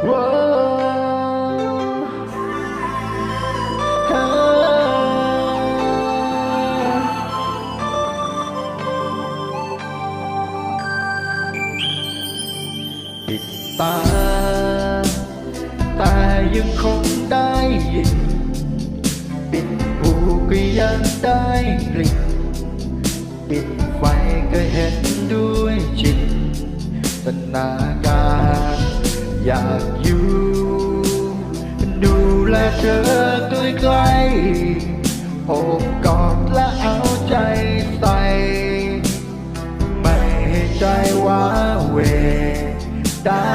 ปิดตา แต่ยังคงได้ยิน ปิดหูก็ยังได้กลิ่น ปิดไฟก็เห็นด้วยจิตตนาการ อยากอยู่ ดูแลเธอด้วใกล้โอบกอดและเอาใจใส่ ไม่ให้ใจว้าเหวได้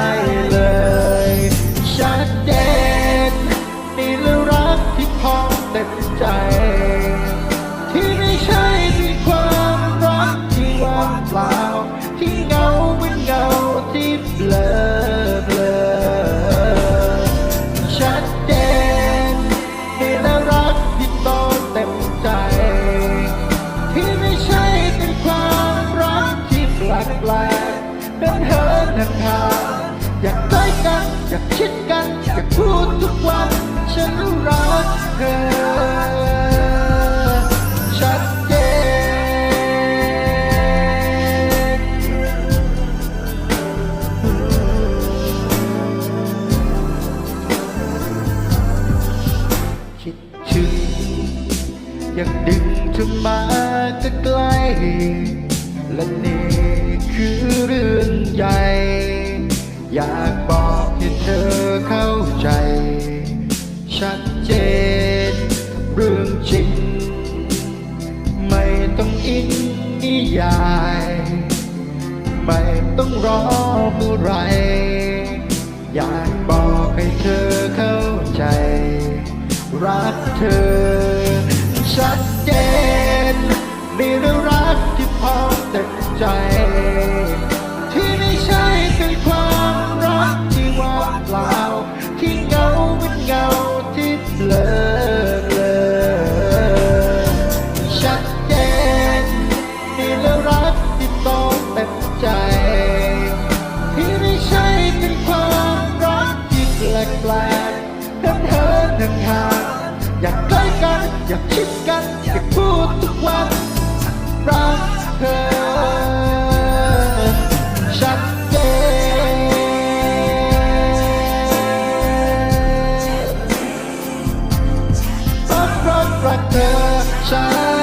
เหินห่างอยากใกล้กัน อยากชิดกัน อยากพูดทุกวัน ฉันรักเธอ ชัดเจนคิดถึงอยากดึงเธอมาใกล้และนี่ อยากบอกให้เธอเข้าใจ ชัดเจนเรื่องจริง ไม่ต้องอินนิยาย ไม่ต้องรอเมื่อไร อยากบอกให้เธอเข้าใจ รักเธอ ชัดเจนมีเรื่องรักที่พอเต็มใจ อยากใกล้กัน อยากคิดกัน อยากพูดทุกวันรักเธอชัดเจนรักรักรักเธอชั